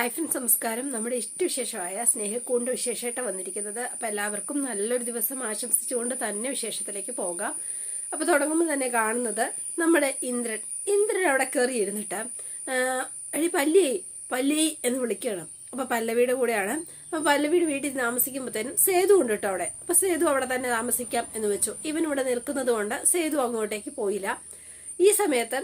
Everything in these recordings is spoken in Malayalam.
ഹായ് ഫ്രണ്ട്സ് നമസ്കാരം നമ്മുടെ ഇഷ്ടവിശേഷമായ സ്നേഹക്കൂണ്ട് വിശേഷമായിട്ട് വന്നിരിക്കുന്നത്. അപ്പം എല്ലാവർക്കും നല്ലൊരു ദിവസം ആശംസിച്ചുകൊണ്ട് തന്നെ വിശേഷത്തിലേക്ക് പോകാം. അപ്പോൾ തുടങ്ങുമ്പോൾ തന്നെ കാണുന്നത് നമ്മുടെ ഇന്ദ്രൻ. ഇന്ദ്രൻ അവിടെ കയറി ഇരുന്നിട്ട് അഴി പല്ലി പല്ലി എന്ന് വിളിക്കണം അപ്പോൾ പല്ലവിയുടെ കൂടെയാണ്. അപ്പോൾ പല്ലവിയുടെ വീട്ടിൽ താമസിക്കുമ്പോഴത്തേനും സേതു ഉണ്ട് കേട്ടോ അവിടെ. അപ്പോൾ സേതു അവിടെ തന്നെ താമസിക്കാം എന്ന് വെച്ചു. ഇവൻ ഇവിടെ നിൽക്കുന്നത് കൊണ്ട് സേതു അങ്ങോട്ടേക്ക് പോയില്ല. ഈ സമയത്ത്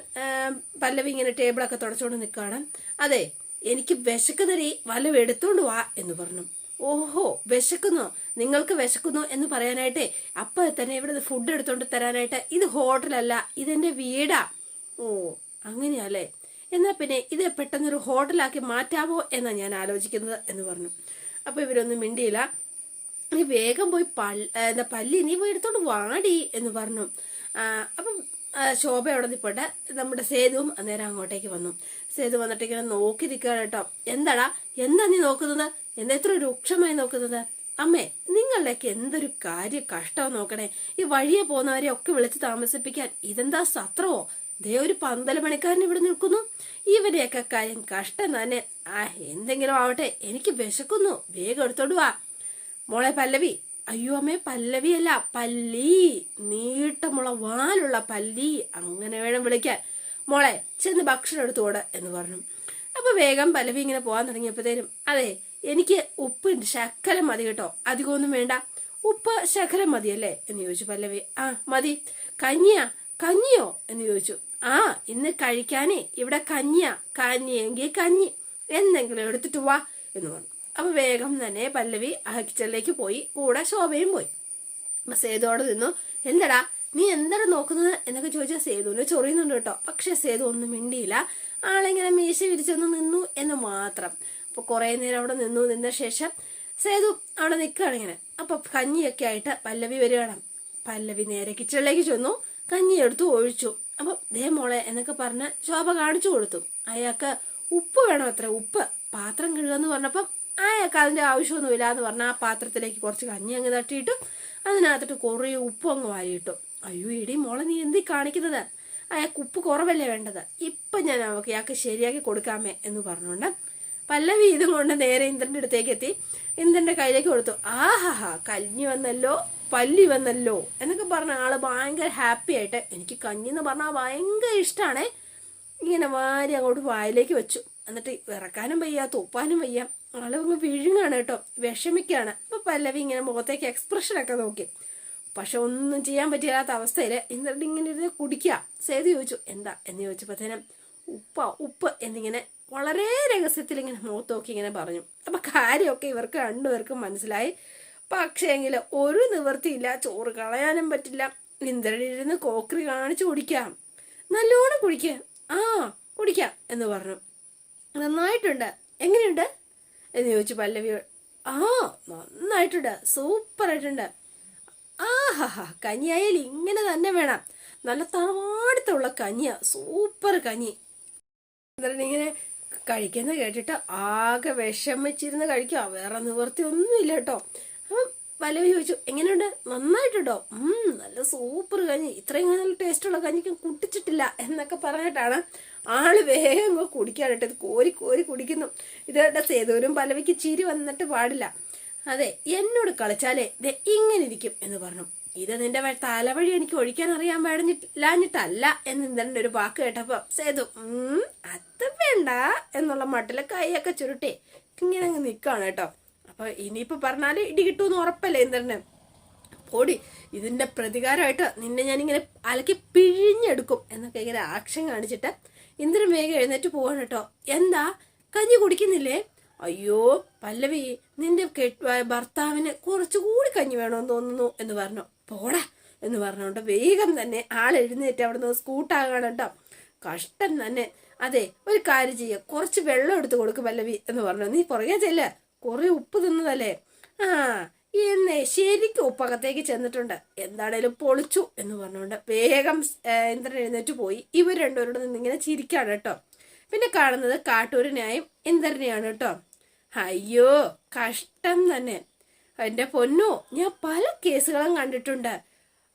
പല്ലവി ഇങ്ങനെ ടേബിളൊക്കെ തുടച്ചുകൊണ്ട് നിൽക്കുകയാണ്. അതെ എനിക്ക് വിശക്കുന്നടി വല്ലതും എടുത്തോണ്ട് വാ എന്ന് പറഞ്ഞു. ഓഹോ വിശക്കുന്നു. നിങ്ങൾക്ക് വിശക്കുന്നു എന്ന് പറയാനായിട്ടേ അപ്പൊ തന്നെ ഇവിടെ ഫുഡ് എടുത്തോണ്ട് തരാനായിട്ട് ഇത് ഹോട്ടലല്ല ഇതെന്റെ വീടാ. ഓ അങ്ങനെയല്ലേ? എന്നാ പിന്നെ ഇത് പെട്ടെന്നൊരു ഹോട്ടലാക്കി മാറ്റാമോ എന്നാ ഞാൻ ആലോചിക്കുന്നത് എന്ന് പറഞ്ഞു. അപ്പൊ ഇവരൊന്നും മിണ്ടിയില്ല. നീ വേഗം പോയി പല്ല് എന്താ പല്ലി നീ പോയി എടുത്തോണ്ട് വാടി എന്ന് പറഞ്ഞു. അപ്പം ശോഭ അവിടെ നിൽപ്പുണ്ട് നമ്മുടെ സേതുവും അന്നേരം അങ്ങോട്ടേക്ക് വന്നു. സേതു വന്നിട്ട് ഇങ്ങനെ നോക്കി നിൽക്കുകയാണ് കേട്ടോ. എന്താടാ? എന്താ നീ നോക്കുന്നത്? എന്താ ഇത്ര രൂക്ഷമായി നോക്കുന്നത്? അമ്മേ നിങ്ങളുടെയൊക്കെ എന്തൊരു കാര്യം കഷ്ടം നോക്കണേ. ഈ വഴിയെ പോകുന്നവരെ ഒക്കെ വിളിച്ച് താമസിപ്പിക്കാൻ ഇതെന്താ സത്രമോ? ദേ ഒരു പന്തല മണിക്കാരൻ ഇവിടെ നിൽക്കുന്നു. ഇവരെയൊക്കെ കാര്യം കഷ്ടം തന്നെ. ആ എന്തെങ്കിലും ആവട്ടെ. എനിക്ക് വിശക്കുന്നു. വേഗം എടുത്തോണ്ട് വാ. മോളെ പല്ലവി അയ്യോ അമ്മേ പല്ലവിയല്ല പല്ലി നീട്ടമുള്ള വാലുള്ള പല്ലി. അങ്ങനെ വേണം വിളിക്കാൻ. മോളെ ചെന്ന് ഭക്ഷണം എടുത്തുകൂടെ എന്ന് പറഞ്ഞു. അപ്പൊ വേഗം പല്ലവി ഇങ്ങനെ പോകാൻ തുടങ്ങിയപ്പോഴത്തേനും അതെ എനിക്ക് ഉപ്പ് ശക്കലം മതി കേട്ടോ. അധികമൊന്നും വേണ്ട. ഉപ്പ് ശകലം മതിയല്ലേ? എന്ന് ചോദിച്ചു പല്ലവി. ആ മതി. കഞ്ഞിയാ? കഞ്ഞിയോ? എന്ന് ചോദിച്ചു. ആ ഇന്ന് കഴിക്കാനേ. ഇവിടെ കഞ്ഞിയാ. കഞ്ഞിയെങ്കിൽ കഞ്ഞി. എന്തെങ്കിലും എടുത്തിട്ട് വാ എന്ന് പറഞ്ഞു. അപ്പൊ വേഗം തന്നെ പല്ലവി കിച്ചണിലേക്ക് പോയി. കൂടെ ശോഭയും പോയി. അപ്പൊ സേതുവോട് നിന്നു. എന്തടാ നീ എന്താണ് നോക്കുന്നത്? എന്നൊക്കെ ചോദിച്ചാൽ സേതുവിന് ചൊറിയുന്നുണ്ട് കേട്ടോ. പക്ഷെ സേതു ഒന്നും മിണ്ടിയില്ല. ആളിങ്ങനെ മീശ വിരിച്ചൊന്ന് നിന്നു എന്ന് മാത്രം. അപ്പൊ കുറെ നേരം അവിടെ നിന്നു. നിന്ന ശേഷം സേതു അവിടെ നിൽക്കുകയാണ് ഇങ്ങനെ. അപ്പൊ കഞ്ഞിയൊക്കെ ആയിട്ട് പല്ലവി വരികയാണ്. പല്ലവി നേരെ കിച്ചണിലേക്ക് ചെന്നു. കഞ്ഞി എടുത്തു ഒഴിച്ചു. അപ്പൊ ദേ മോളെ എന്നൊക്കെ പറഞ്ഞ് ശോഭ കാണിച്ചു കൊടുത്തു. അയാൾക്ക് ഉപ്പ് വേണം അത്ര? ഉപ്പ്. പാത്രം കഴുകാന്ന് പറഞ്ഞപ്പം അയാൾക്ക് അതിന്റെ ആവശ്യമൊന്നുമില്ല എന്ന് പറഞ്ഞാൽ ആ പാത്രത്തിലേക്ക് കുറച്ച് കഞ്ഞി അങ്ങ് തട്ടിയിട്ട് അതിനകത്തിട്ട് കുറേ ഉപ്പ് അങ്ങ് വാരിയിട്ടു. അയ്യോ എടി മോളെ നീ എന്തി കാണിക്കുന്നത്? അയാൾക്ക് ഉപ്പ് കുറവല്ലേ വേണ്ടത്? ഇപ്പം ഞാൻ അവൾക്ക് ഇയാൾക്ക് ശരിയാക്കി കൊടുക്കാമേ എന്ന് പറഞ്ഞുകൊണ്ട് പല്ലവി ഇതും കൊണ്ട് നേരെ ഇന്ദ്രന്റെ അടുത്തേക്ക് എത്തി. ഇന്ദ്രന്റെ കയ്യിലേക്ക് കൊടുത്തു. ആഹാഹാ കഞ്ഞി വന്നല്ലോ പല്ലി വന്നല്ലോ എന്നൊക്കെ പറഞ്ഞ ആൾ ഭയങ്കര ഹാപ്പി ആയിട്ട് എനിക്ക് കഞ്ഞി എന്ന് പറഞ്ഞാൽ ഭയങ്കര ഇഷ്ടമാണേ ഇങ്ങനെ വാരി അങ്ങോട്ട് വായിലേക്ക് വെച്ചു. എന്നിട്ട് ഇറക്കാനും വയ്യ തൂപ്പാനും വയ്യ. ആളങ്ങ് വിഴുങ്ങാണ് കേട്ടോ. വിഷമിക്കുകയാണ് അപ്പോൾ പല്ലവി ഇങ്ങനെ മുഖത്തേക്ക് എക്സ്പ്രഷനൊക്കെ നോക്കി. പക്ഷെ ഒന്നും ചെയ്യാൻ പറ്റില്ലാത്ത അവസ്ഥയിൽ എന്നിട്ട് ഇങ്ങനെ ഇരുന്ന് കുടിക്കുക സേതു ചോദിച്ചു എന്താ? എന്ന് ചോദിച്ചപ്പോഴത്തേനും ഉപ്പ ഉപ്പ് എന്നിങ്ങനെ വളരെ രഹസ്യത്തിൽ ഇങ്ങനെ മുഖത്ത് നോക്കി ഇങ്ങനെ പറഞ്ഞു. അപ്പം കാര്യമൊക്കെ ഇവർക്ക് രണ്ടുപേർക്കും മനസ്സിലായി. പക്ഷേങ്കിൽ ഒരു നിവൃത്തിയില്ല ചോറ് കളയാനും പറ്റില്ല. ഇന്ദ്രനിരുന്ന് കോക്രി കാണിച്ചു കുടിക്കാം. നല്ലോണം കുടിക്കുക ആ കുടിക്കാം എന്ന് പറഞ്ഞു. നന്നായിട്ടുണ്ട്. എങ്ങനെയുണ്ട്? എന്ന് ചോദിച്ചു പല്ലവി ആ നന്നായിട്ടുണ്ട്. സൂപ്പർ ആയിട്ടുണ്ട് ആഹാ കഞ്ഞിയായാലും ഇങ്ങനെ തന്നെ വേണം. നല്ല തറവാടുത്തുള്ള കഞ്ഞിയാ. സൂപ്പർ കഞ്ഞി. എന്നിട്ട് ഇങ്ങനെ കഴിക്കുന്ന കേട്ടിട്ട് ആകെ വിഷമിച്ചിരുന്ന് കഴിക്കുക. വേറെ നിവർത്തി ഒന്നുമില്ല കേട്ടോ. അപ്പം പല്ലവി ചോദിച്ചു എങ്ങനെയുണ്ട്? നന്നായിട്ടുണ്ടോ? ഉം നല്ല സൂപ്പർ കഞ്ഞി. ഇത്രയും നല്ല ടേസ്റ്റുള്ള കഞ്ഞിക്കും കുട്ടിച്ചിട്ടില്ല എന്നൊക്കെ പറഞ്ഞിട്ടാണ് ആൾ വേഗം കുടിക്കാനിട്ട് ഇത് കോരി കോരി കുടിക്കുന്നു. ഇതേണ്ട സേതുവിനും പലവയ്ക്ക് ചിരി വന്നിട്ട് പാടില്ല. അതെ എന്നോട് കളിച്ചാലേ ഇത് ഇങ്ങനെ ഇരിക്കും എന്ന് പറഞ്ഞു. ഇത് നിന്റെ തലവഴി എനിക്ക് ഒഴിക്കാൻ അറിയാൻ പാടില്ലാഞ്ഞിട്ടല്ല എന്ന് ഇന്ദ്രന്റെ ഒരു വാക്ക് കേട്ടപ്പോ സേതു അത് വേണ്ട എന്നുള്ള മട്ടിലെ കൈയൊക്കെ ചുരുട്ടി. ഇങ്ങനെ അങ്ങ് നിൽക്കുകയാണ് കേട്ടോ. അപ്പൊ ഇനിയിപ്പോ പറഞ്ഞാൽ ഇടി കിട്ടുമെന്ന് ഉറപ്പല്ലേ ഇന്ദ്രന്? പൊടി ഇതിന്റെ പ്രതികാരമായിട്ട് നിന്നെ ഞാനിങ്ങനെ അലക്കി പിഴിഞ്ഞെടുക്കും എന്നൊക്കെ ഇങ്ങനെ ആക്ഷൻ കാണിച്ചിട്ട് ഇന്ദ്രൻ വേഗം എഴുന്നേറ്റ് പോവാണ് കേട്ടോ. എന്താ? കഞ്ഞി കുടിക്കുന്നില്ലേ? അയ്യോ പല്ലവി നിന്റെ കെട്ട് ഭർത്താവിന് കുറച്ചുകൂടി കഞ്ഞി വേണമെന്ന് തോന്നുന്നു എന്ന് പറഞ്ഞു. പോടാ എന്ന് പറഞ്ഞുകൊണ്ട് വേഗം തന്നെ ആൾ എഴുന്നേറ്റ് അവിടെ നിന്ന് സ്കൂട്ടാകണം കേട്ടോ. കഷ്ടം തന്നെ. അതെ ഒരു കാര്യം ചെയ്യുക കുറച്ച് വെള്ളം എടുത്ത് കൊടുക്കും പല്ലവി എന്ന് പറഞ്ഞു. നീ പുറകെ ചെല്ല. കുറേ ഉപ്പ് തിന്നതല്ലേ? ആ എന്നേ ശരിക്കും ഉപ്പകത്തേക്ക് ചെന്നിട്ടുണ്ട്. എന്താണേലും പൊളിച്ചു എന്ന് പറഞ്ഞുകൊണ്ട് വേഗം ഇന്ദ്രൻ എഴുന്നേറ്റ് പോയി. ഇവർ രണ്ടുപേരോട് നിന്നിങ്ങനെ ചിരിക്കാണ് കേട്ടോ. പിന്നെ കാണുന്നത് കാട്ടൂരിനെയും ഇന്ദ്രനെയാണ് കേട്ടോ. അയ്യോ കഷ്ടം തന്നെ. എന്റെ പൊന്നു ഞാൻ പല കേസുകളും കണ്ടിട്ടുണ്ട്.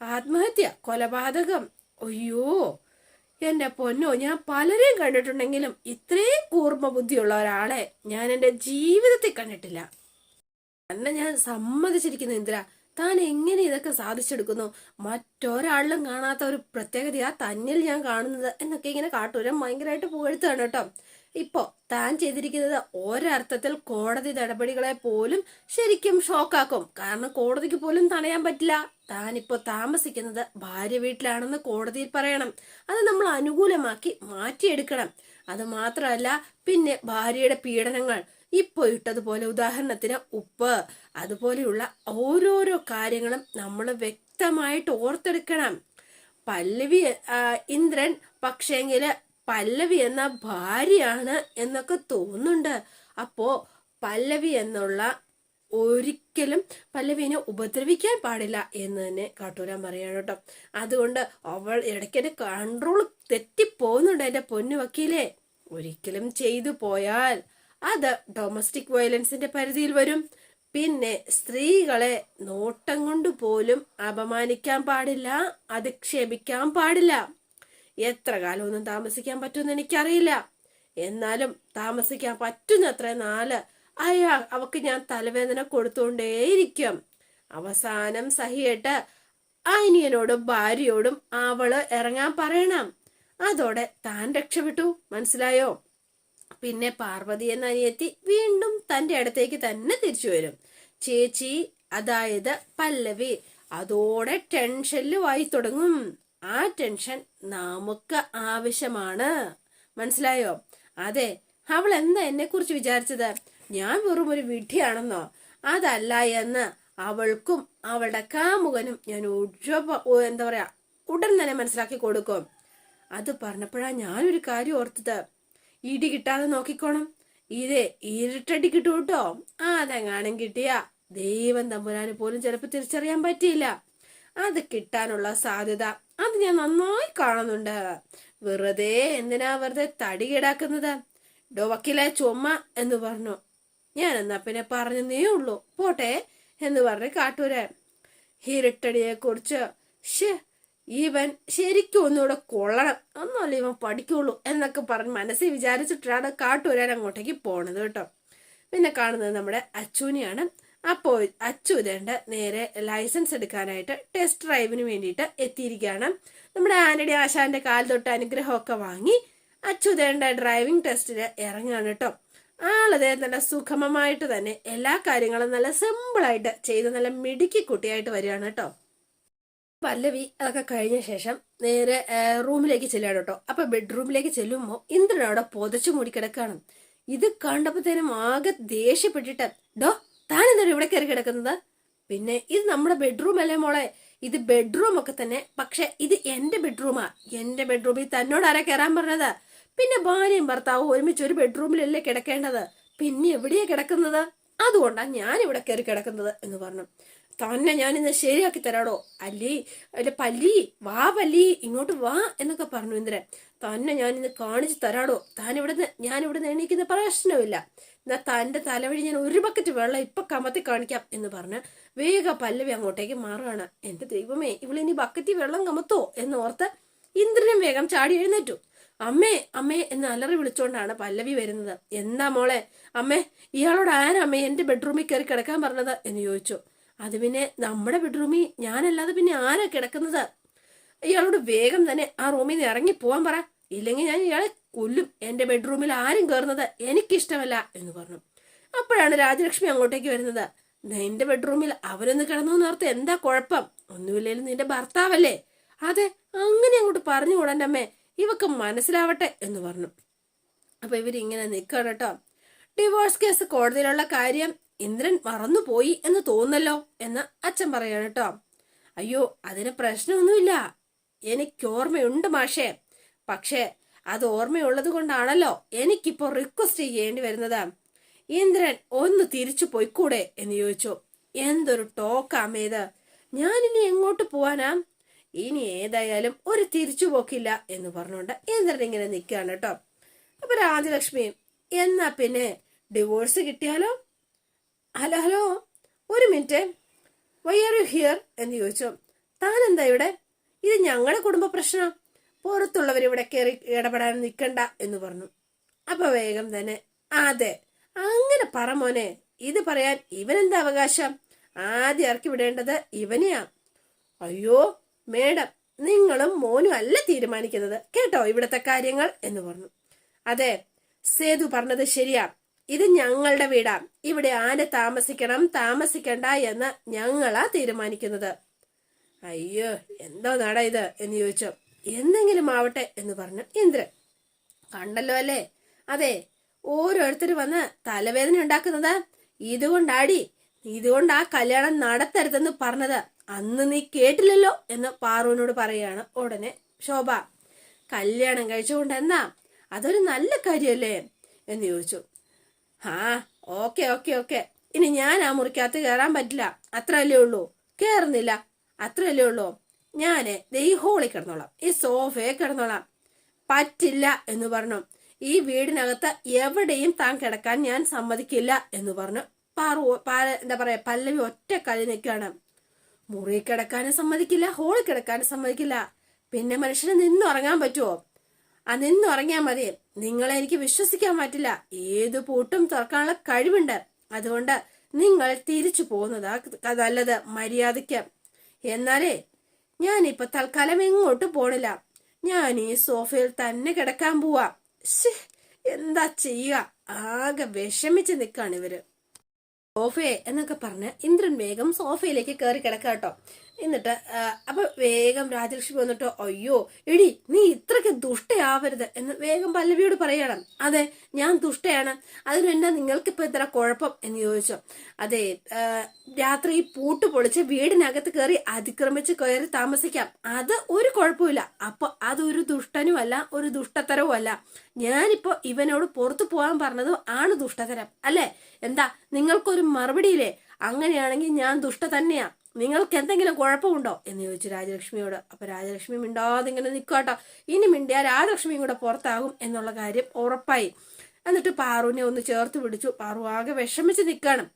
ആത്മഹത്യ കൊലപാതകം. അയ്യോ എന്റെ പൊന്നോ ഞാൻ പലരെയും കണ്ടിട്ടുണ്ടെങ്കിലും ഇത്രയും കൂർമ്മ ബുദ്ധിയുള്ള ഒരാളെ ഞാൻ എന്റെ ജീവിതത്തിൽ കണ്ടിട്ടില്ല. തന്നെ ഞാൻ സമ്മതിച്ചിരിക്കുന്നു ഇന്ദ്ര. താൻ എങ്ങനെ ഇതൊക്കെ സാധിച്ചെടുക്കുന്നു? മറ്റൊരാളിലും കാണാത്ത ഒരു പ്രത്യേകതയാ തന്നിൽ ഞാൻ കാണുന്നത് എന്നൊക്കെ ഇങ്ങനെ കാട്ടൂരം ഭയങ്കരമായിട്ട് പുകഴ്ത്തുകയാണ് കേട്ടോ. ഇപ്പോ താൻ ചെയ്തിരിക്കുന്നത് ഒരർത്ഥത്തിൽ കോടതി നടപടികളെ പോലും ശരിക്കും ഷോക്കാക്കും. കാരണം കോടതിക്ക് പോലും തടയാൻ പറ്റില്ല. താനിപ്പോ താമസിക്കുന്നത് ഭാര്യ വീട്ടിലാണെന്ന് കോടതിയിൽ പറയണം. അത് നമ്മൾ അനുകൂലമാക്കി മാറ്റിയെടുക്കണം. അത് മാത്രമല്ല പിന്നെ ഭാര്യയുടെ പീഡനങ്ങൾ. ഇപ്പൊ ഇട്ടതുപോലെ ഉദാഹരണത്തിന് ഉപ്പ്. അതുപോലെയുള്ള ഓരോരോ കാര്യങ്ങളും നമ്മൾ വ്യക്തമായിട്ട് ഓർത്തെടുക്കണം. പല്ലവി ഇന്ദ്രൻ പക്ഷേങ്കിൽ പല്ലവി എന്ന ഭാര്യയാണ് എന്നൊക്കെ തോന്നുന്നുണ്ട്. അപ്പോ പല്ലവി എന്നുള്ള ഒരിക്കലും പല്ലവിനെ ഉപദ്രവിക്കാൻ പാടില്ല എന്ന് തന്നെ കാട്ടൂരാൻ പറയാണ് കേട്ടോ. അതുകൊണ്ട് അവൾ ഇടയ്ക്കിടെ കൺട്രോൾ തെറ്റിപ്പോകുന്നുണ്ട് എന്റെ പൊന്നു വക്കീലെ. ഒരിക്കലും ചെയ്തു പോയാൽ അത് ഡൊമസ്റ്റിക് വയലൻസിന്റെ പരിധിയിൽ വരും. പിന്നെ സ്ത്രീകളെ നോട്ടം കൊണ്ട് പോലും അപമാനിക്കാൻ പാടില്ല അധിക്ഷേപിക്കാൻ പാടില്ല. എത്ര കാലമൊന്നും താമസിക്കാൻ പറ്റുമെന്ന് എനിക്കറിയില്ല. എന്നാലും താമസിക്കാൻ പറ്റുന്നത്ര നാല് അയാ അവക്ക് ഞാൻ തലവേദന കൊടുത്തുകൊണ്ടേയിരിക്കും. അവസാനം സഹിയിട്ട് അനിയനോടും ഭാര്യയോടും അവൾ ഇറങ്ങാൻ പറയണം. അതോടെ താൻ രക്ഷപ്പെട്ടു. മനസ്സിലായോ? പിന്നെ പാർവതി എന്ന അനിയത്തി വീണ്ടും തന്റെ അടുത്തേക്ക് തന്നെ തിരിച്ചു വരും. ചേച്ചി അതായത് പല്ലവി അതോടെ ടെൻഷനിൽ വായി തുടങ്ങും. ആ ടെൻഷൻ നമുക്ക് ആവശ്യമാണ്. മനസ്സിലായോ? അതെ അവൾ എന്താ എന്നെ കുറിച്ച് വിചാരിച്ചത്? ഞാൻ വെറും ഒരു വിഡ്ഢിയാണെന്നോ? അതല്ല എന്ന് അവൾക്കും അവളുടെ കാമുകനും ഞാൻ എന്താ പറയാ ഉടൻ തന്നെ മനസ്സിലാക്കി കൊടുക്കും. അത് പറഞ്ഞപ്പോഴാ ഞാനൊരു കാര്യം ഓർത്തത്. ഇടി കിട്ടാതെ നോക്കിക്കോണം. ഇതേ ഇരുട്ടടി കിട്ടും കേട്ടോ. അതെങ്ങാനും കിട്ടിയ. ദൈവം തമ്പുരാന് പോലും ചിലപ്പോൾ തിരിച്ചറിയാൻ പറ്റിയില്ല. അത് കിട്ടാനുള്ള സാധ്യത അത് ഞാൻ നന്നായി കാണുന്നുണ്ട്. വെറുതെ എന്തിനാ വെറുതെ തടി കേടാക്കുന്നത്? ഡോ വക്കീലെ ചുമ എന്ന് പറഞ്ഞു. ഞാൻ എന്നാ പിന്നെ പറഞ്ഞേ ഉള്ളൂ. പോട്ടെ എന്ന് പറഞ്ഞ് കാട്ടൂരാൻ ഇരുട്ടടിയെ കുറിച്ച് ഷേ ഇവൻ ശരിക്കും ഒന്നുകൂടെ കൊള്ളണം. ഒന്നുമല്ല ഇവൻ പഠിക്കുള്ളൂ എന്നൊക്കെ പറഞ്ഞ് മനസ്സിൽ വിചാരിച്ചിട്ടാണ് കാട്ടൂരാൻ അങ്ങോട്ടേക്ക് പോണത് കേട്ടോ. പിന്നെ കാണുന്നത് നമ്മുടെ അച്ചൂനെയാണ്. അപ്പോൾ അച്ചുതേണ്ട നേരെ ലൈസൻസ് എടുക്കാനായിട്ട് ടെസ്റ്റ് ഡ്രൈവിന് വേണ്ടിയിട്ട് എത്തിയിരിക്കുകയാണ്. നമ്മുടെ ആന്റണി ആശാന്റെ കാൽ തൊട്ട് അനുഗ്രഹമൊക്കെ വാങ്ങി അച്ചുതേണ്ട ഡ്രൈവിംഗ് ടെസ്റ്റിന് ഇറങ്ങുകയാണ് കേട്ടോ. ആളതേ നല്ല സുഗമമായിട്ട് തന്നെ എല്ലാ കാര്യങ്ങളും നല്ല സിമ്പിളായിട്ട് ചെയ്ത് നല്ല മിടുക്കി കുട്ടിയായിട്ട് വരികയാണ് കേട്ടോ. പല്ലവി അതൊക്കെ കഴിഞ്ഞ ശേഷം നേരെ റൂമിലേക്ക് ചെല്ലുകയാണ് കേട്ടോ. അപ്പൊ ബെഡ്റൂമിലേക്ക് ചെല്ലുമ്പോൾ ഇന്ദ്രൻ അവിടെ പൊതച്ചു മൂടി കിടക്കാണ് ഇത് കണ്ടപ്പോഴത്തേനും ആകെ ദേഷ്യപ്പെട്ടിട്ട് ഡോ താൻ എന്താണ് ഇവിടെ കയറി കിടക്കുന്നത്? പിന്നെ ഇത് നമ്മുടെ ബെഡ്റൂം അല്ലേ മോളെ? ഇത് ബെഡ്റൂം ഒക്കെ തന്നെ. പക്ഷെ ഇത് എന്റെ ബെഡ്റൂമാ. എന്റെ ബെഡ്റൂമിൽ തന്നോട് ആരാ കയറാൻ പറഞ്ഞത്? പിന്നെ ഭാര്യയും ഭർത്താവും ഒരുമിച്ച് ഒരു ബെഡ്റൂമിലല്ലേ കിടക്കേണ്ടത്? പിന്നെ എവിടെയാ കിടക്കുന്നത്? അതുകൊണ്ടാണ് ഞാൻ ഇവിടെ കയറി കിടക്കുന്നത് എന്ന് പറഞ്ഞു. തന്നെ ഞാൻ ഇന്ന് ശരിയാക്കി തരാടോ. അല്ലി അല്ല പല്ലി വാ പല്ലി ഇങ്ങോട്ട് വാ എന്നൊക്കെ പറഞ്ഞു ഇന്ദ്രൻ. തന്നെ ഞാൻ ഇന്ന് കാണിച്ചു തരാടോ. താൻ ഇവിടുന്ന് ഞാൻ ഇവിടുന്ന് എണീക്കുന്ന പ്രശ്നമില്ല. എന്നാ തന്റെ തലവഴി ഞാൻ ഒരു ബക്കറ്റ് വെള്ളം ഇപ്പൊ കമത്തി കാണിക്കാം എന്ന് പറഞ്ഞ് വേഗ പല്ലവി അങ്ങോട്ടേക്ക് മാറുകയാണ്. എന്റെ ദൈവമേ ഇവളിനി ബക്കറ്റിൽ വെള്ളം കമത്തോ? എന്ന് ഓർത്ത് ഇന്ദ്രനും വേഗം ചാടി എഴുന്നേറ്റു. അമ്മേ അമ്മേ എന്ന് അലറി വിളിച്ചോണ്ടാണ് പല്ലവി വരുന്നത്. എന്താ മോളെ അമ്മേ ഇയാളോട് ആരാ അമ്മേ എന്റെ ബെഡ്റൂമിൽ കയറി കിടക്കാൻ പറഞ്ഞത്? എന്ന് ചോദിച്ചു. അത് പിന്നെ നമ്മുടെ ബെഡ്റൂമിൽ ഞാനല്ലാതെ പിന്നെ ആരാ കിടക്കുന്നത്? ഇയാളോട് വേഗം തന്നെ ആ റൂമിൽ നിന്ന് ഇറങ്ങി പോവാൻ പറ. ഇല്ലെങ്കിൽ ഞാൻ ഇയാളെ കൊല്ലും. എന്റെ ബെഡ്റൂമിൽ ആരും കയറുന്നത് എനിക്കിഷ്ടമല്ല എന്ന് പറഞ്ഞു. അപ്പോഴാണ് രാജലക്ഷ്മി അങ്ങോട്ടേക്ക് വരുന്നത്. നിന്റെ ബെഡ്റൂമിൽ അവരൊന്ന് കിടന്നു നേർത്ത് എന്താ കുഴപ്പം? ഒന്നുമില്ലേലും നിന്റെ ഭർത്താവല്ലേ? അതെ അങ്ങനെ അങ്ങോട്ട് പറഞ്ഞു കൂടാന്റെ അമ്മേ. ഇവക്ക് മനസ്സിലാവട്ടെ എന്ന് പറഞ്ഞു. അപ്പൊ ഇവരിങ്ങനെ നിൽക്കണം കേട്ടോ. ഡിവോഴ്സ് കേസ് കോടതിയിലുള്ള കാര്യം ഇന്ദ്രൻ മറന്നുപോയി എന്ന് തോന്നല്ലോ എന്ന് അച്ഛൻ പറയാണ് കേട്ടോ. അയ്യോ അതിന് പ്രശ്നമൊന്നുമില്ല. എനിക്ക് ഓർമ്മയുണ്ട് മാഷേ. പക്ഷേ അത് ഓർമ്മയുള്ളത് കൊണ്ടാണല്ലോ എനിക്കിപ്പോ റിക്വസ്റ്റ് ചെയ്യേണ്ടി വരുന്നത്. ഇന്ദ്രൻ ഒന്ന് തിരിച്ചു പോയിക്കൂടെ? എന്ന് ചോദിച്ചു. എന്തൊരു ടോക്കാമേത് ഞാനിനി എങ്ങോട്ട് പോവാനാ? ഇനി ഏതായാലും ഒരു തിരിച്ചു പോക്കില്ല എന്ന് പറഞ്ഞുകൊണ്ട് ഇന്ദ്രൻ ഇങ്ങനെ നിൽക്കുകയാണ് കേട്ടോ. അപ്പൊ രാജലക്ഷ്മി എന്നാ പിന്നെ ഡിവോഴ്സ് കിട്ടിയാലോ? Hello hello. ഒരു minute. Why are you here എന്ന് ചോദിച്ചു. താൻ എന്താ ഇവിടെ? ഇത് ഞങ്ങളുടെ കുടുംബ പ്രശ്നം. പുറത്തുള്ളവർ ഇവിടെ കയറി ഇടപെടാൻ നിൽക്കണ്ട എന്ന് പറഞ്ഞു. അപ്പൊ വേഗം തന്നെ അതെ അങ്ങനെ പറ മോനെ. ഇത് പറയാൻ ഇവനെന്താ അവകാശം? ആദ്യം ഇറക്കി വിടേണ്ടത് ഇവനെയാ. അയ്യോ മേഡം നിങ്ങളും മോനും അല്ല തീരുമാനിക്കുന്നത്. കേട്ടോ ഇവിടുത്തെ കാര്യങ്ങൾ? എന്ന് പറഞ്ഞു. അതെ സേതു പറഞ്ഞത് ശരിയാ. ഇത് ഞങ്ങളുടെ വീടാണ് ഇവിടെ ആന താമസിക്കണം താമസിക്കണ്ട എന്ന് ഞങ്ങളാ തീരുമാനിക്കുന്നത്. അയ്യോ എന്തോ നാടാ ഇത് എന്ന് ചോദിച്ചു. എന്തെങ്കിലും ആവട്ടെ എന്ന് പറഞ്ഞു ഇന്ദ്രൻ. കണ്ടല്ലോ അല്ലേ? അതെ ഓരോരുത്തർ വന്ന് തലവേദന ഉണ്ടാക്കുന്നത് ഇതുകൊണ്ടാടി. ഇതുകൊണ്ട് ആ കല്യാണം നടത്തരുതെന്ന് പറഞ്ഞത്. അന്ന് നീ കേട്ടില്ലല്ലോ എന്ന് പാറുവിനോട് പറയാണ് ഉടനെ ശോഭ. കല്യാണം കഴിച്ചുകൊണ്ട് എന്നാ? അതൊരു നല്ല കാര്യമല്ലേ എന്ന് ചോദിച്ചു. ആ ഓക്കെ ഓക്കെ ഓക്കെ. ഇനി ഞാൻ ആ മുറിക്കകത്ത് കയറാൻ പറ്റില്ല. അത്രയല്ലേ ഉള്ളൂ. കയറുന്നില്ല അത്രയല്ലേ ഉള്ളൂ. ഞാൻ ഈ ഹോളിൽ കിടന്നോളാം. ഈ സോഫയെ കിടന്നോളാം. പറ്റില്ല എന്ന് പറഞ്ഞു. ഈ വീടിനകത്ത് എവിടെയും താൻ കിടക്കാൻ ഞാൻ സമ്മതിക്കില്ല എന്ന് പറഞ്ഞു. പാറു പാല എന്താ പറയാ പല്ലവി ഒറ്റ കളി നിൽക്കുകയാണ്. മുറി കിടക്കാനും സമ്മതിക്കില്ല ഹോളിൽ കിടക്കാനും സമ്മതിക്കില്ല. പിന്നെ മനുഷ്യന് നിന്നുറങ്ങാൻ പറ്റുമോ ആ നിന്നുറങ്ങിയാൽ മതി. നിങ്ങളെ എനിക്ക് വിശ്വസിക്കാൻ പറ്റില്ല. ഏത് പൂട്ടും തുറക്കാനുള്ള കഴിവുണ്ട്. അതുകൊണ്ട് നിങ്ങൾ തിരിച്ചു പോകുന്നതാ നല്ലത് മര്യാദയ്ക്ക്. എന്നാലേ ഞാനിപ്പോ തൽക്കാലം എങ്ങോട്ടും പോണില്ല. ഞാൻ ഈ സോഫയിൽ തന്നെ കിടക്കാൻ പോവാ. എന്താ ചെയ്യുക? ആകെ വിഷമിച്ച് നിൽക്കാണ് ഇവർ. സോഫയെ എന്നൊക്കെ പറഞ്ഞ് ഇന്ദ്രൻ വേഗം സോഫയിലേക്ക് കയറി കിടക്കാട്ടോ കേട്ടോ. എന്നിട്ട് അപ്പൊ വേഗം രാജലക്ഷ്മി വന്നിട്ട് അയ്യോ എടി നീ ഇത്രയ്ക്ക് ദുഷ്ടയാവരുത് എന്ന് വേഗം പല്ലവിയോട് പറയണം. അതെ ഞാൻ ദുഷ്ടയാണ്. അതിനെന്താ നിങ്ങൾക്കിപ്പോ ഇത്ര കുഴപ്പം? എന്ന് ചോദിച്ചു. അതെ രാത്രി പൂട്ട് പൊളിച്ച് വീടിനകത്ത് കയറി അതിക്രമിച്ച് കയറി താമസിക്കാം. അത് ഒരു കുഴപ്പമില്ല അപ്പൊ അതൊരു ദുഷ്ടനുമല്ല ഒരു ദുഷ്ടത്തരവും അല്ല ഞാനിപ്പോ ഇവനോട് പുറത്തു പോകാൻ പറഞ്ഞതും ആണ് ദുഷ്ടതരം. അല്ലേ? എന്താ നിങ്ങൾക്കൊരു മറുപടിയില്ലേ? അങ്ങനെയാണെങ്കിൽ ഞാൻ ദുഷ്ട തന്നെയാ നിങ്ങൾക്ക് എന്തെങ്കിലും കുഴപ്പമുണ്ടോ? എന്ന് ചോദിച്ചു രാജലക്ഷ്മിയോട്. അപ്പൊ രാജലക്ഷ്മി മിണ്ടാതെ ഇങ്ങനെ നിൽക്കാട്ടോ ഇനി മിണ്ടിയാ രാജലക്ഷ്മിയും കൂടെ പുറത്താകും എന്നുള്ള കാര്യം ഉറപ്പായി. എന്നിട്ട് പാറുവിനെ ഒന്ന് ചേർത്ത് പിടിച്ചു. പാറു ആകെ വിഷമിച്ച് നിൽക്കണം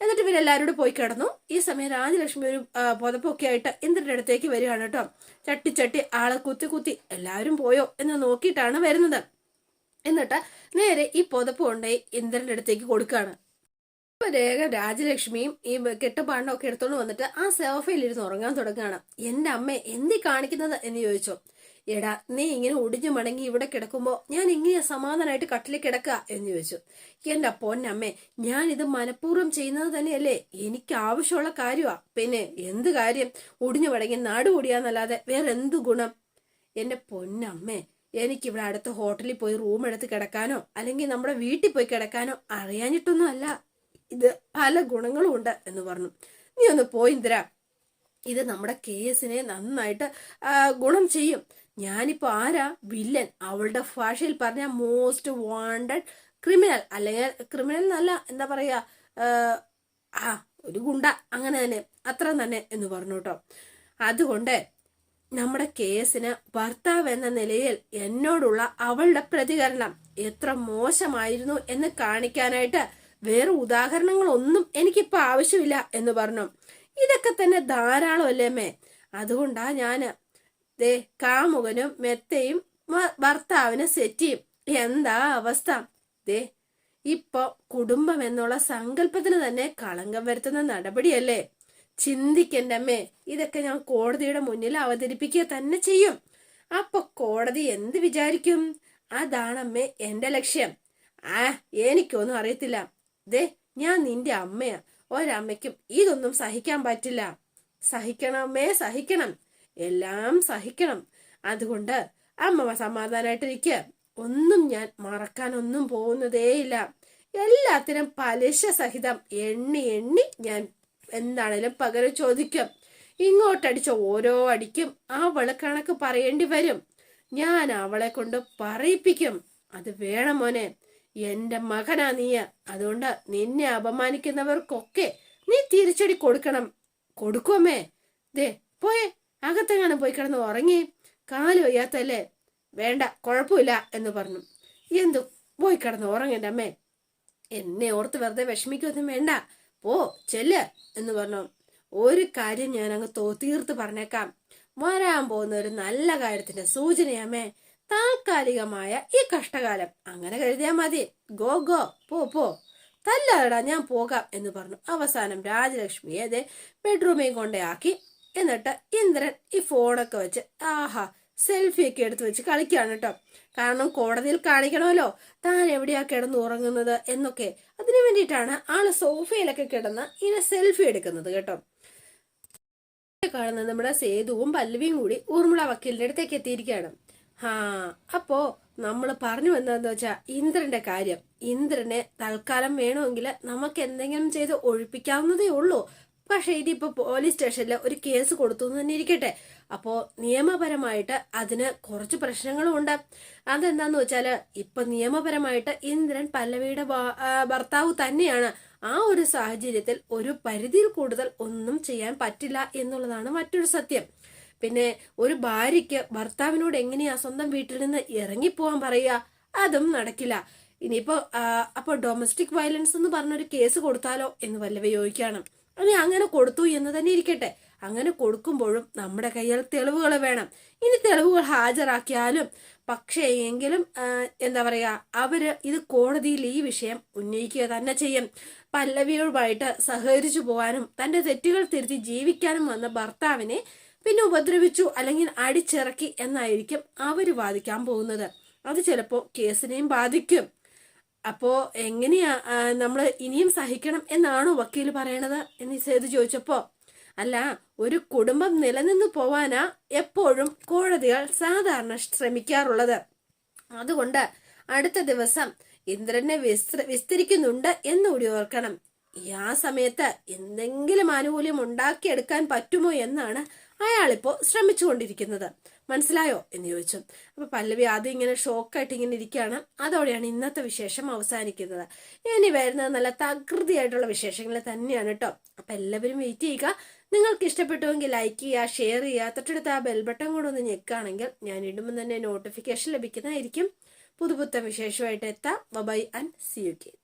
എന്നിട്ട് ഇവരെല്ലാവരും കൂടെ പോയി കിടന്നു. ഈ സമയം രാജലക്ഷ്മി ഒരു പുതപ്പൊക്കെ ആയിട്ട് ഇന്ദ്രന്റെ അടുത്തേക്ക് വരികയാണ് കേട്ടോ. ചട്ടി ചട്ടി ആളെ കുത്തി കുത്തി എല്ലാവരും പോയോ എന്ന് നോക്കിയിട്ടാണ് വരുന്നത്. എന്നിട്ട് നേരെ ഈ പുതപ്പ് കൊണ്ടുപോയി ഇന്ദ്രന്റെ അടുത്തേക്ക് കൊടുക്കുകയാണ്. അപ്പൊ രേഖ രാജലക്ഷ്മിയും ഈ കെട്ടപ്പാടിനും ഒക്കെ എടുത്തോണ്ട് വന്നിട്ട് ആ സോഫയിൽ ഇരുന്ന് ഉറങ്ങാൻ തുടങ്ങുകയാണ് എന്റെ അമ്മ എന്തി കാണിക്കുന്നത്? എന്ന് ചോദിച്ചു. എടാ നീ ഇങ്ങനെ ഒടിഞ്ഞു മടങ്ങി ഇവിടെ കിടക്കുമ്പോ ഞാൻ ഇങ്ങനെ സമാധാനമായിട്ട് കട്ടിലിൽ കിടക്കുക എന്ന് ചോദിച്ചു. എന്റെ പൊന്നമ്മേ ഞാൻ ഇത് മനഃപൂർവം ചെയ്യുന്നത് തന്നെയല്ലേ? എനിക്ക് ആവശ്യമുള്ള കാര്യമാ പിന്നെ എന്ത് കാര്യം? ഒടിഞ്ഞു മടങ്ങി നാട് കൂടിയാന്നല്ലാതെ വേറെ എന്ത് ഗുണം? എന്റെ പൊന്നമ്മേ എനിക്കിവിടെ അടുത്ത ഹോട്ടലിൽ പോയി റൂം എടുത്ത് കിടക്കാനോ അല്ലെങ്കിൽ നമ്മുടെ വീട്ടിൽ പോയി കിടക്കാനോ അറിയാഞ്ഞിട്ടൊന്നും അല്ല ഇത് പല ഗുണങ്ങളും ഉണ്ട് എന്ന് പറഞ്ഞു. നീ ഒന്ന് പോയി ഇന്ദിര. ഇത് നമ്മുടെ കേസിനെ നന്നായിട്ട് ഗുണം ചെയ്യും. ഞാനിപ്പോ ആരാ? വില്ലൻ. അവളുടെ ഭാഷയിൽ പറഞ്ഞ മോസ്റ്റ് വാണ്ടഡ് ക്രിമിനൽ അല്ലെങ്കിൽ ക്രിമിനൽ എന്നല്ല എന്താ പറയാ ആ ഒരു ഗുണ്ട. അങ്ങനെ തന്നെ അത്ര തന്നെ എന്ന് പറഞ്ഞു കേട്ടോ. അതുകൊണ്ട് നമ്മുടെ കേസിന് ഭർത്താവ് എന്ന നിലയിൽ എന്നോടുള്ള അവളുടെ പ്രതികരണം എത്ര മോശമായിരുന്നു എന്ന് കാണിക്കാനായിട്ട് വേറെ ഉദാഹരണങ്ങളൊന്നും എനിക്കിപ്പോൾ ആവശ്യമില്ല എന്ന് പറഞ്ഞു. ഇതൊക്കെ തന്നെ ധാരാളം അല്ലേ മേ അതുകൊണ്ടാ ഞാൻ ദേ കാമുകനും മെത്തയും ഭർത്താവിനെ സെറ്റ് ചെയ്യും. എന്താ അവസ്ഥ? ദേ ഇപ്പൊ കുടുംബം എന്നുള്ള സങ്കല്പത്തിന് തന്നെ കളങ്കം വരുത്തുന്ന നടപടിയല്ലേ? ചിന്തിക്കന്റെ അമ്മേ ഇതൊക്കെ ഞാൻ കോടതിയുടെ മുന്നിൽ അവതരിപ്പിക്കുക തന്നെ ചെയ്യും. അപ്പൊ കോടതി എന്ത് വിചാരിക്കും? അതാണമ്മേ എന്റെ ലക്ഷ്യം. ആ എനിക്കൊന്നും അറിയത്തില്ല. ദേ ഞാൻ നിന്റെ അമ്മയാ. ഒരമ്മയ്ക്കും ഇതൊന്നും സഹിക്കാൻ പറ്റില്ല. സഹിക്കണമേ സഹിക്കണം. എല്ലാം സഹിക്കണം. അതുകൊണ്ട് അമ്മ സമാധാനമായിട്ടിരിക്കുക ഒന്നും ഞാൻ മറക്കാനൊന്നും പോകുന്നതേയില്ല. എല്ലാത്തിനും പലിശ സഹിതം എണ്ണി എണ്ണി ഞാൻ എന്താണേലും പകരം ചോദിക്കും. ഇങ്ങോട്ടടിച്ച ഓരോ അടിക്കും അവൾ കണക്ക് പറയേണ്ടി വരും. ഞാൻ അവളെ കൊണ്ട് പറയിപ്പിക്കും. അത് വേണം മോനെ. എന്റെ മകനാ നീയ. അതുകൊണ്ട് നിന്നെ അപമാനിക്കുന്നവർക്കൊക്കെ നീ തിരിച്ചടി കൊടുക്കണം. കൊടുക്കുമേ ദേ പോയേ. അകത്തെങ്ങാനും പോയി കിടന്ന് ഉറങ്ങി. കാൽ വയ്യാത്തല്ലേ? വേണ്ട കുഴപ്പമില്ല എന്ന് പറഞ്ഞു. എന്തു? പോയി കിടന്ന് ഉറങ്ങേണ്ട അമ്മേ. എന്നെ ഓർത്ത് വെറുതെ വിഷമിക്കൊന്നും വേണ്ട. പോ ചെല്ല് എന്ന് പറഞ്ഞു. ഒരു കാര്യം ഞാൻ അങ്ങ് തോ തീർത്ത് പറഞ്ഞേക്കാം. വരാൻ പോകുന്ന ഒരു നല്ല കാര്യത്തിന്റെ സൂചനയാമേ താൽക്കാലികമായ ഈ കഷ്ടകാലം. അങ്ങനെ കരുതിയാൽ മതി. ഗോ ഗോ പോ പോ. തല്ലടാ ഞാൻ പോകാം എന്ന് പറഞ്ഞു. അവസാനം രാജലക്ഷ്മിയെ അതെ ബെഡ്റൂമിൽ കൊണ്ടേ ആക്കി എന്നിട്ട് ഇന്ദ്രൻ ഈ ഫോണൊക്കെ വെച്ച് ആഹാ സെൽഫിയൊക്കെ എടുത്തു വെച്ച് കളിക്കുകയാണ് കേട്ടോ. കാരണം കോടതിയിൽ കാണിക്കണമല്ലോ താൻ എവിടെയാ കിടന്ന് ഉറങ്ങുന്നത് എന്നൊക്കെ. അതിനു വേണ്ടിയിട്ടാണ് ആൾ സോഫയിലൊക്കെ കിടന്ന് ഇങ്ങനെ സെൽഫി എടുക്കുന്നത് കേട്ടോ. കാണുന്നത് നമ്മുടെ സേതുവും പല്ലവിയും കൂടി ഊർമിള വക്കീലിന്റെ അടുത്തേക്ക് എത്തിയിരിക്കുകയാണ്. ആ അപ്പോ നമ്മൾ പറഞ്ഞു വന്നതെന്ന് വെച്ചാൽ ഇന്ദ്രന്റെ കാര്യം. ഇന്ദ്രനെ തൽക്കാലം വേണമെങ്കിൽ നമുക്ക് എന്തെങ്കിലും ചെയ്ത് ഒഴിപ്പിക്കാവുന്നതേ ഉള്ളൂ. പക്ഷേ ഇതിപ്പോ പോലീസ് സ്റ്റേഷനിൽ ഒരു കേസ് കൊടുത്തു എന്ന് തന്നെ ഇരിക്കട്ടെ. അപ്പോ നിയമപരമായിട്ട് അതിന് കുറച്ച് പ്രശ്നങ്ങളും ഉണ്ട്. അതെന്താന്ന് വെച്ചാൽ ഇപ്പൊ നിയമപരമായിട്ട് ഇന്ദ്രൻ പല്ലവിയുടെ ഭർത്താവ് തന്നെയാണ്. ആ ഒരു സാഹചര്യത്തിൽ ഒരു പരിധിയിൽ കൂടുതൽ ഒന്നും ചെയ്യാൻ പറ്റില്ല എന്നുള്ളതാണ് മറ്റൊരു സത്യം. പിന്നെ ഒരു ഭാര്യയ്ക്ക് ഭർത്താവിനോട് എങ്ങനെയാ സ്വന്തം വീട്ടിൽ നിന്ന് ഇറങ്ങിപ്പോവാൻ പറയുക? അതും നടക്കില്ല. ഇനിയിപ്പോ അപ്പോൾ അപ്പൊ ഡൊമസ്റ്റിക് വയലൻസ് എന്ന് പറഞ്ഞൊരു കേസ് കൊടുത്താലോ എന്ന് വല്ലവ ചോദിക്കാണ്. ഇനി അങ്ങനെ കൊടുത്തു എന്ന് തന്നെ ഇരിക്കട്ടെ. അങ്ങനെ കൊടുക്കുമ്പോഴും നമ്മുടെ കയ്യിൽ തെളിവുകൾ വേണം. ഇനി തെളിവുകൾ ഹാജരാക്കിയാലും പക്ഷേ എങ്കിലും എന്താ പറയാ അവർ ഇത് കോടതിയിൽ ഈ വിഷയം ഉന്നയിക്കുക തന്നെ ചെയ്യും. പല്ലവിയുമായിട്ട് സഹകരിച്ചു പോകാനും തന്റെ തെറ്റുകൾ തിരുത്തി ജീവിക്കാനും വന്ന ഭർത്താവിനെ പിന്നെ ഉപദ്രവിച്ചു അല്ലെങ്കിൽ അടിച്ചിറക്കി എന്നായിരിക്കും അവർ വാദിക്കാൻ പോകുന്നത്. അത് ചിലപ്പോൾ കേസിനെയും ബാധിക്കും. അപ്പോ എങ്ങനെയാ നമ്മൾ ഇനിയും സഹിക്കണം എന്നാണോ വക്കീൽ പറയണത്? എന്ന് ചെയ്ത് ചോദിച്ചപ്പോ അല്ല ഒരു കുടുംബം നിലനിന്ന് പോവാനാ എപ്പോഴും കോടതികൾ സാധാരണ ശ്രമിക്കാറുള്ളത്. അതുകൊണ്ട് അടുത്ത ദിവസം ഇന്ദ്രനെ വിസ്ത വിസ്തരിക്കുന്നുണ്ട് എന്നുകൂടി ഓർക്കണം. ഈ ആ സമയത്ത് എന്തെങ്കിലും ആനുകൂല്യം ഉണ്ടാക്കിയെടുക്കാൻ പറ്റുമോ എന്നാണ് അയാളിപ്പോ ശ്രമിച്ചുകൊണ്ടിരിക്കുന്നത്. മനസ്സിലായോ? എന്ന് ചോദിച്ചു. അപ്പൊ പല്ലവി ആദ്യം ഇങ്ങനെ ഷോക്കായിട്ട് ഇങ്ങനെ ഇരിക്കുകയാണ്. അതോടെയാണ് ഇന്നത്തെ വിശേഷം അവസാനിക്കുന്നത്. ഇനി വരുന്നത് നല്ല തകൃതിയായിട്ടുള്ള വിശേഷങ്ങൾ തന്നെയാണ് കേട്ടോ. അപ്പൊ എല്ലാവരും വെയിറ്റ് ചെയ്യുക. നിങ്ങൾക്ക് ഇഷ്ടപ്പെട്ടുവെങ്കിൽ ലൈക്ക് ചെയ്യുക ഷെയർ ചെയ്യുക. തൊട്ടടുത്ത് ആ ബെൽ ബട്ടൺ കൂടെ ഒന്ന് ഞെക്കുകയാണെങ്കിൽ ഞാൻ ഇടുമ്പോൾ തന്നെ നോട്ടിഫിക്കേഷൻ ലഭിക്കുന്നതായിരിക്കും. പുതുപുത്തൻ വിശേഷമായിട്ട് എത്താം. Bye and see you K